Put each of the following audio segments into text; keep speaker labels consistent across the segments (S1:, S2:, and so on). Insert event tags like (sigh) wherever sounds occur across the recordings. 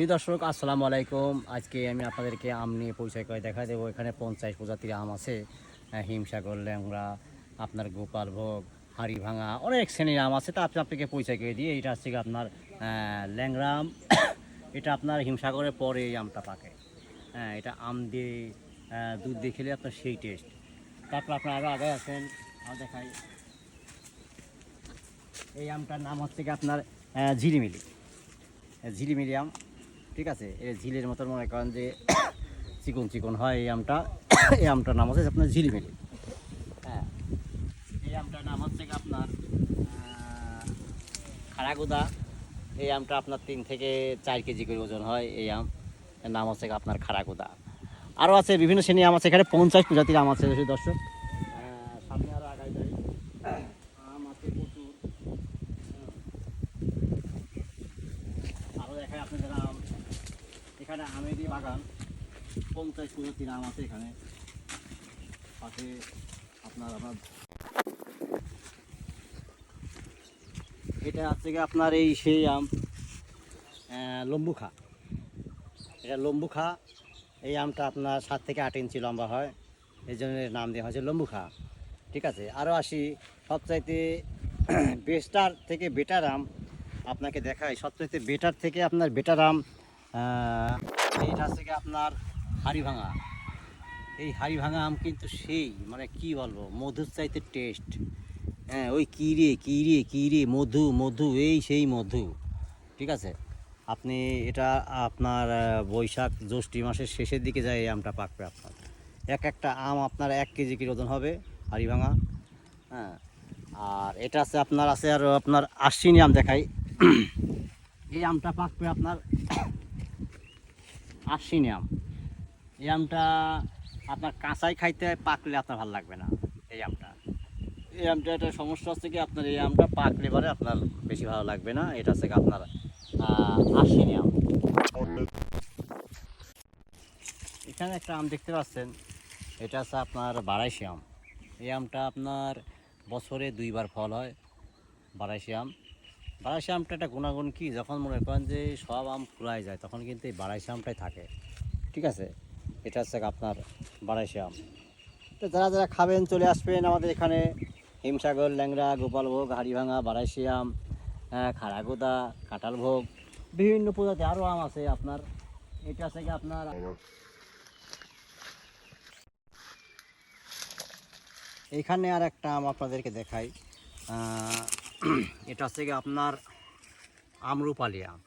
S1: সুই দর্শক আসসালামু আলাইকুম। আজকে আমি আপনাদেরকে আম নিয়ে পরিচয় করে দেখা দেবো। এখানে পঞ্চাশ প্রজাতির আম আছে। হিমসাগর ল্যাংড়া আপনার গোপাল ভোগ হাড়ি ভাঙা অনেক শ্রেণির আম আছে। তা আপনি আপনাকে পরিচয় করে দিয়ে এটা হচ্ছে আপনার ল্যাংড়া আম। (coughs) এটা আপনার হিমসাগরের পরে এই আমটা পাকে। হ্যাঁ এটা আম দিয়ে দুধ দিয়ে খেলে আপনার সেই টেস্ট তারপর আপনার আরও আগে আছেন আর দেখাই। এই আমটার নাম হচ্ছে কি আপনার আহ, ঝিলিমিলি ঝিলিমিলি আম। ঠিক আছে? এই ঝিলের মতন মনে করেন যে (coughs) চিকন চিকন হয় এই আমটা। (coughs) এই আমটার নাম হচ্ছে আপনার ঝিলিমিলি হ্যাঁ। এই আমটার নাম হচ্ছে আপনার খাড়াগুদা। এই আমটা আপনার তিন থেকে চার কেজি করে ওজন হয় এই আম। এর নাম হচ্ছে আপনার খাড়াগুদা। আরও আছে বিভিন্ন শ্রেণি আম আছে। এখানে পঞ্চাশ প্রজাতির আম আছে, দর্শক আহ, সামনে আরও আগাই যাই আম আছে প্রচুর আরও দেখায় আপনাদের আম এখানে আমেরই বাগান পঞ্চাশ প্রজাতির আম আছে এখানে। পাশে আপনার আপনার এটা হচ্ছে আপনার এই সেই আম আহ, লম্বু খা এটা লম্বু খা এই আমটা আপনার সাত থেকে আট ইঞ্চি লম্বা হয়। এই জন্য নাম দেওয়া হয়েছে লম্বু খা ঠিক আছে আরও আসি। সবচাইতে (clears throat) বেস্টার থেকে বেটার আম আপনাকে দেখাই। সবচাইতে বেটার থেকে আপনার বেটার আম এইটা থেকে আপনার হাড়ি ভাঙা এই হাড়ি ভাঙা আম কিন্তু সেই মানে কি বলব, মধুর চাইতে টেস্ট হ্যাঁ ওই কিরে কিরে কিরে মধু মধু, এই সেই মধু। ঠিক আছে? আপনি এটা আপনার বৈশাখ জ্যৈষ্ঠী মাসের শেষের দিকে যায় এই আমটা পাকবে আপনার। এক একটা আম আপনার এক কেজি কি ওজন হবে হাড়ি ভাঙা হ্যাঁ আর এটা আছে আপনার, আছে আর আপনার আশ্বিনী আম দেখাই। এই আমটা পাকবে আপনার আশ্বিনী আম এই আমটা আপনার কাঁচাই খাইতে পাকলে আপনার ভালো লাগবে না, এই আমটা। এই আমটা একটা সমস্যা হচ্ছে কি, আপনার এই আমটা পাকলে পরে আপনার বেশি ভালো লাগবে না, এটা হচ্ছে আপনার আশ্বিনী আম এখানে একটা আম দেখতে পাচ্ছেন, এটা হচ্ছে আপনার বারাইশি আম। এই আমটা আপনার বছরে দুইবার ফল হয়, বারাইশি আম। বারাইশি আমটা একটা গুণাগুণ কি? যখন মনে করেন যে সব আম ফুরাই যায়, তখন কিন্তু এই বারাইশি আমটাই থাকে। ঠিক আছে? এটা হচ্ছে আপনার বারাইশি আম তো যারা যারা খাবেন, চলে আসবেন আমাদের এখানে। হিমসাগর, ল্যাংড়া, গোপালভোগ, হাড়িভাঙা বারাইশি আম খাড়াগোদা কাঁঠাল ভোগ বিভিন্ন প্রজাতি আরও আম আছে আপনার। এটা আছে কি আপনার এইখানে আর একটা আম আপনাদেরকে দেখাই। (clears throat) এটা হচ্ছে কি আপনার আমরুপালি আম।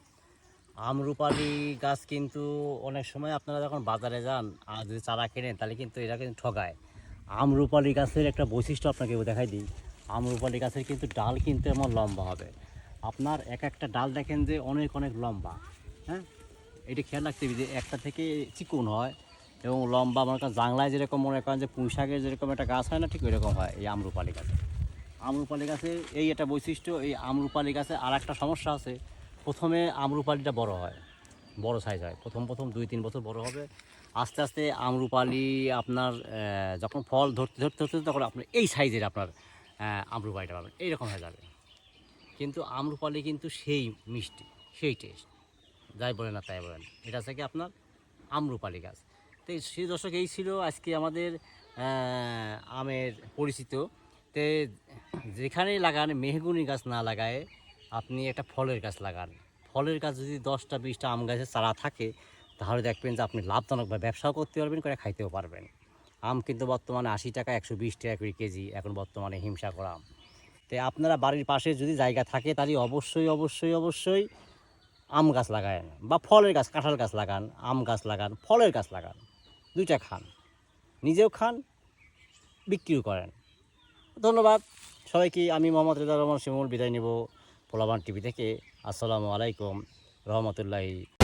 S1: আমরুপালি গাছ কিন্তু অনেক সময় আপনারা যখন বাজারে যান, আর যদি চারা কেনেন, তাহলে কিন্তু এরা কিন্তু ঠগায়। আমরুপালি গাছের একটা বৈশিষ্ট্য আপনাকে দেখাই দিই। আমরুপালি গাছের কিন্তু ডাল কিন্তু এমন লম্বা হবে। আপনার এক একটা ডাল দেখেন যে অনেক অনেক লম্বা হ্যাঁ? এটা খেয়াল রাখতে হবে যে একটা থেকে চিকুন হয় এবং লম্বা, মনে করেন জাংলায় যেরকম মনে করেন যে পুঁই শাকের যেরকম একটা গাছ হয় না, ঠিক ওইরকম হয় এই আমরুপালি গাছে। আমরুপালি গাছে এই একটা বৈশিষ্ট্য, এই আমরুপালি গাছে আর একটা সমস্যা আছে। প্রথমে আমরুপালিটা বড় হয়, বড় সাইজ হয়। প্রথম প্রথম দুই, তিন বছর বড় হবে। আস্তে আস্তে আমরুপালি আপনার যখন ফল ধরতে ধরতে ধরতে তখন আপনার এই সাইজের আপনার আমরুপালিটা পাবেন। এইরকম হয়ে যাবে। কিন্তু আমরুপালি কিন্তু সেই মিষ্টি, সেই টেস্ট যাই বলেন না তাই বলেন, এটা থেকে আপনার আমরুপালি গাছ। তো সেই দর্শক এই ছিল আজকে আমাদের আমের পরিচিত। তে যেখানেই লাগান, মেহগুনি গাছ না লাগায় আপনি একটা ফলের গাছ লাগান। ফলের গাছ যদি দশটা, বিশটা আম গাছের চারা থাকে, তাহলে দেখবেন যে আপনি লাভজনকভাবে ব্যবসাও করতে পারবেন, করে খাইতেও পারবেন। আম কিন্তু বর্তমানে আশি টাকা, একশো বিশ টাকা করে কেজি, এখন বর্তমানে হিমসা করা আম। তো আপনারা বাড়ির পাশে যদি জায়গা থাকে, তাহলে অবশ্যই অবশ্যই অবশ্যই আম গাছ লাগান বা ফলের গাছ, কাঁঠাল গাছ লাগান, আম গাছ লাগান, ফলের গাছ লাগান, দুইটা খান। নিজেও খান, বিক্রিও করেন। ধন্যবাদ। সবাইকে আমি মোহাম্মদ রেজা রহমান শিমুল বিদায় নেব পোলাবান টিভি থেকে। আসসালামু আলাইকুম রহমতুল্লাহি।